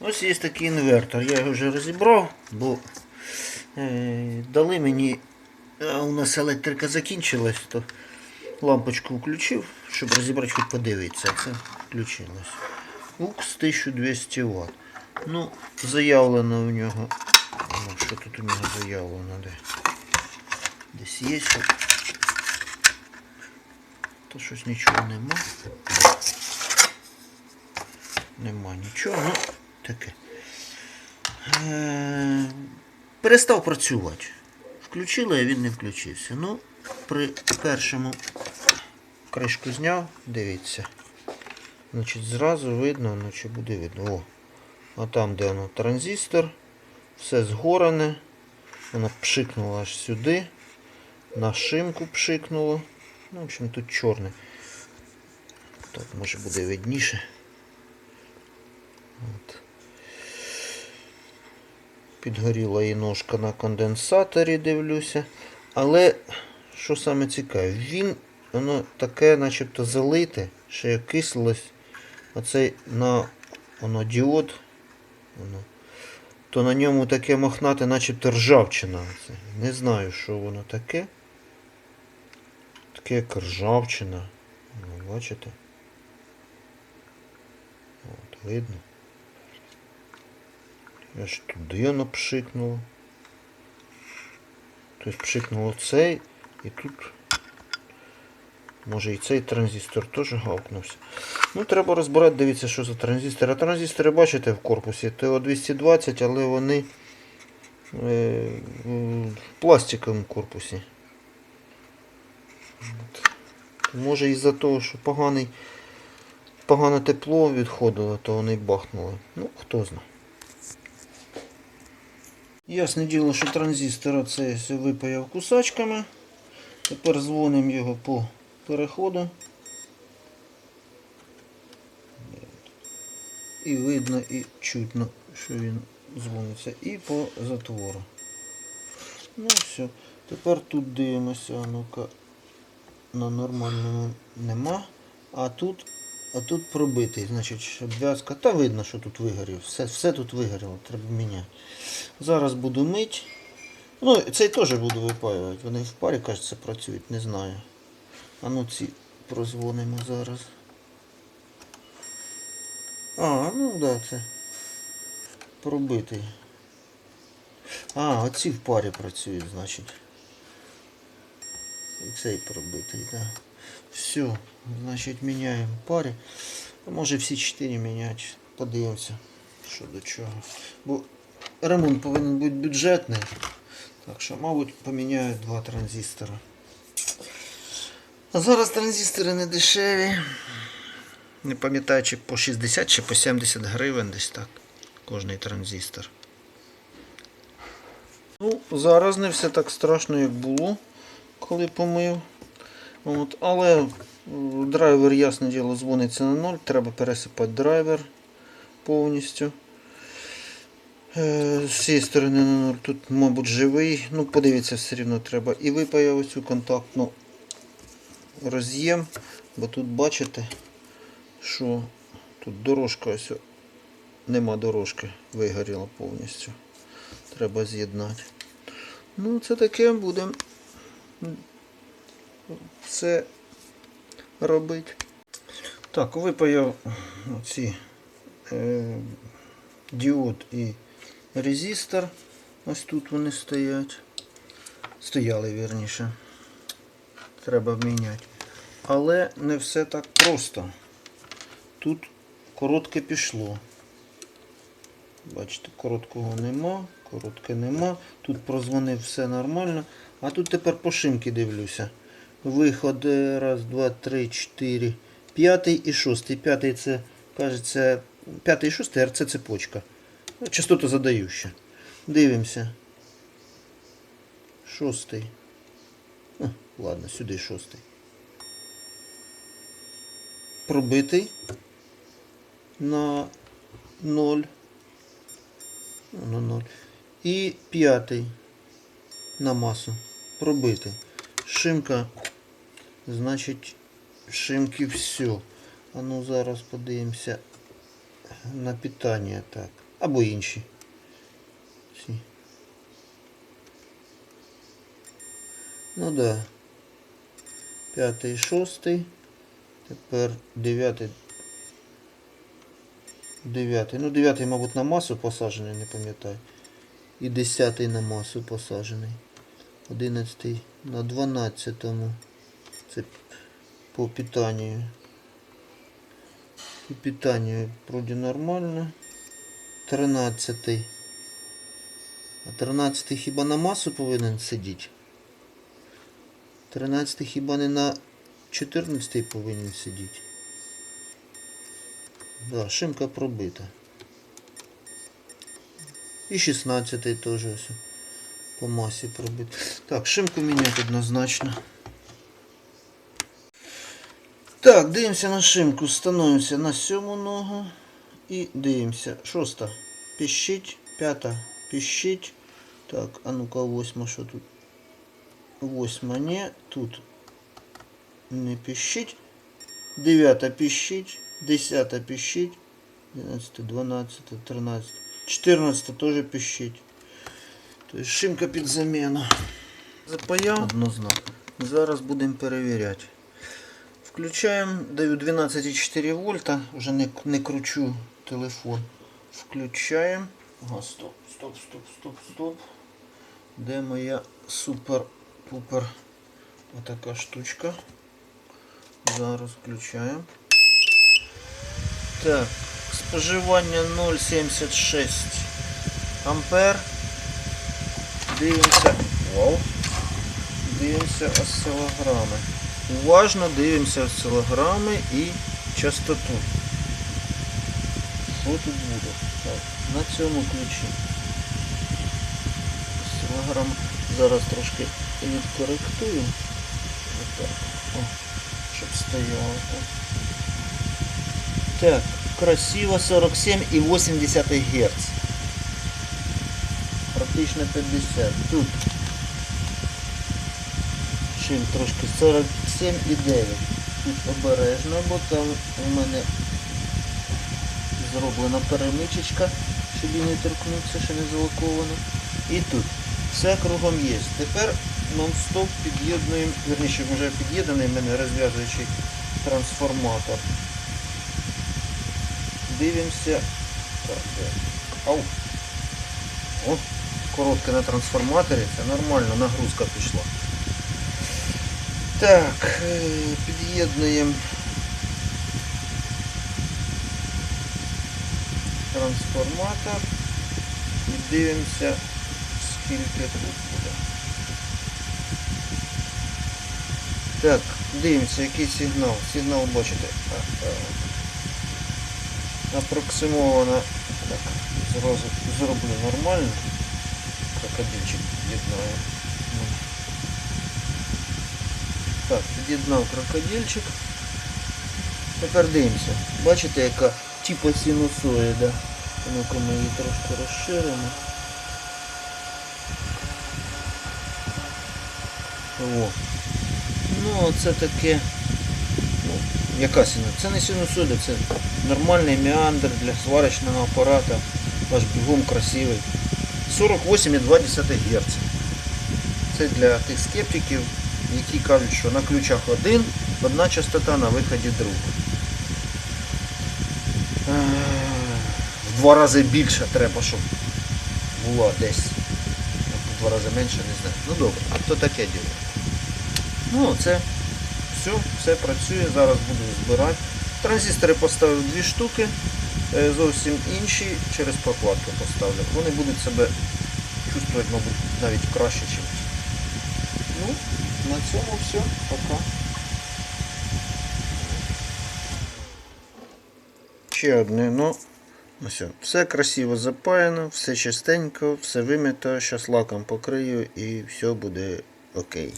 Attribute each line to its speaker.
Speaker 1: Ось є такий інвертор. Я його вже розібрав, бо е, дали мені, а у нас електрика закінчилась, то лампочку включив, щоб розібрати, хоч подивитися. Це включилось. УКС 1200 Вт. Ну, заявлено у нього. Ну, що тут у нього заявлено? Де? Десь є. що- То щось нічого нема. Нема нічого, ну таке. Е, перестав працювати. Включили, а він не включився. Ну, при першому кришку зняв, дивіться. Значить, зразу видно, ну чи буде видно. О, а там, де воно транзистор, все згорене. Воно пшикнуло аж сюди. На шимку пшикнуло. Ну, в общем, тут чорне. Так, може буде видніше. От. Підгоріла і ножка на конденсаторі, дивлюся. Але що саме цікаве, він воно таке начебто залите, ще як кислилось. Оцей на воно діод, воно, то на ньому таке мохнате, начебто ржавчина. Оце. Не знаю, що воно таке. Таке як ржавчина. Ну, бачите? От, видно. Аж туди воно пшикнуло. Тобто пшикнуло цей і тут. Може і цей транзистор теж гавкнувся. Ну, треба розбирати, дивіться, що за транзистори. А транзистори, бачите, в корпусі ТО-220, але вони е, в пластиковому корпусі. Може із-за того, що поганий, погане тепло відходило, то вони бахнули. Ну, хто знає. Ясне діло, що транзистор це випаяв кусачками. Тепер дзвонимо його по переходу. І видно, і чутно, що він дзвониться. І по затвору. Ну все. Тепер тут дивимося, ну-ка. На нормальному нема. А тут, а тут пробитий, значить, обв'язка. Та видно, що тут вигорів. Все, все тут вигоріло, треба міняти. Зараз буду мить. Ну, цей теж буду випаювати. Вони в парі, кажеться, працюють, не знаю. А ну ці прозвонимо зараз. А, ну да, це пробитий. А, оці в парі працюють, значить. І цей пробитий, так. Да. Все, значить міняємо парі. Може всі чотири міняти. Подивимося, що до чого. Бо ремонт повинен бути бюджетний. Так що, мабуть, поміняю два транзистора. А зараз транзистори не дешеві. Не пам'ятаю, чи по 60 чи по 70 гривень десь так. Кожний транзистор. Ну, зараз не все так страшно, як було, коли помив. От, але е, драйвер, ясне діло, дзвониться на ноль. Треба пересипати драйвер повністю. Е, З цієї сторони на ноль тут, мабуть, живий. Ну, подивіться, все рівно треба. І випаяв ось цю контактну роз'єм, бо тут бачите, що тут дорожка ось нема дорожки, вигоріла повністю. Треба з'єднати. Ну, це таке будемо це робити. Так, випаяв ці е, діод і резистор. Ось тут вони стоять. Стояли вірніше. Треба міняти. Але не все так просто. Тут коротке пішло. Бачите, короткого нема, коротке нема. Тут прозвонив все нормально. А тут тепер по шимки дивлюся. Виход е, раз, два, три, чотири, п'ятий і шостий. П'ятий це, кажеться, п'ятий і шостий РЦ цепочка. Ну, Частоту задающа. Дивимося. Шостий. Ну, ладно, сюди шостий. Пробитий на 0. На 0. І п'ятий на масу. Пробитий. Шимка, значить, шимки все. А ну зараз подивимося на питання. Так. Або інші. Ці. Ну да. П'ятий, шостий. Тепер дев'ятий. Дев'ятий. Ну, дев'ятий, мабуть, на масу посаджений, не пам'ятаю. І десятий на масу посаджений. Одинадцятий на дванадцятому. Це по питанню. По питанню вроде нормально. Тринадцятий. А тринадцятий хіба на масу повинен сидіти? Тринадцятий хіба не на 14 повинен сидіти. Да, шимка пробита. І 16 теж ось по масі пробита. Так, шимку міняти однозначно. Так, дивимося на шимку, становимося на сьому ногу і дивимося. Шоста. Піщить, п'ята піщить. Так, а ну-ка восьма, що тут? Восьма не, тут не піщить. Дев'ята піщить, десята піщить, 11, 12, 13, 14 теж піщить. Тобто шимка під заміну. Запаяв однозначно. Зараз будемо перевіряти. Включаємо, даю 12,4 вольта, вже не, не кручу телефон. Включаємо. Ага, стоп, стоп, стоп, стоп, стоп. Де моя супер-пупер отака штучка. Зараз включаємо. Так, споживання 0,76 ампер. Дивимося. Вау. Дивимося осцилограми. Уважно дивимося осцилограми і частоту. Що тут буде? Так, на цьому ключі. Осцилограм зараз трошки відкоректую. Отак. О, щоб стояло так. Так, красиво 47,8 Гц. Практично 50. Тут шим трошки 47,9. Тут обережно, бо там у мене зроблена перемичечка, щоб її не торкнутися, ще не залаковано. І тут. Все кругом є. Тепер нон-стоп під'єднуємо, верніше вже під'єднаний в мене розв'язуючий трансформатор. Дивимося. Так? Ау. О, коротке на трансформаторі, це нормально, нагрузка пішла. Так, е, під'єднуємо трансформатор і дивимося, скільки тут буде. Так, дивимося, який сигнал. Сигнал бачите. а, а, Апроксимовано. Так, зразу зроблю нормально. Крокодильчик під'єднаю. Ну. Так, під'єднав крокодильчик. Тепер дивимося. Бачите, яка типа синусоїда. Ну-ка ми її трошки розширимо. О. Ну, це таке. Ну, яка синусоїда? Це не синусоїда, це нормальний меандр для сварочного апарата. Аж бігом красивий. 48,2 Гц. Це для тих скептиків, які кажуть, що на ключах один, одна частота, на виході друга. Е, В два рази більше треба, щоб була десь. В два рази менше, не знаю. Ну добре, то таке діло. Ну, це все, все працює, зараз буду збирати. Транзистори поставив дві штуки, е, зовсім інші через прокладки поставлю. Вони будуть себе чувствувати, мабуть, навіть краще, ніж. Ну, на цьому все. Пока. Ще одне, ну, ось, все красиво запаяно, все чистенько, все вимито, зараз лаком покрию і все буде окей.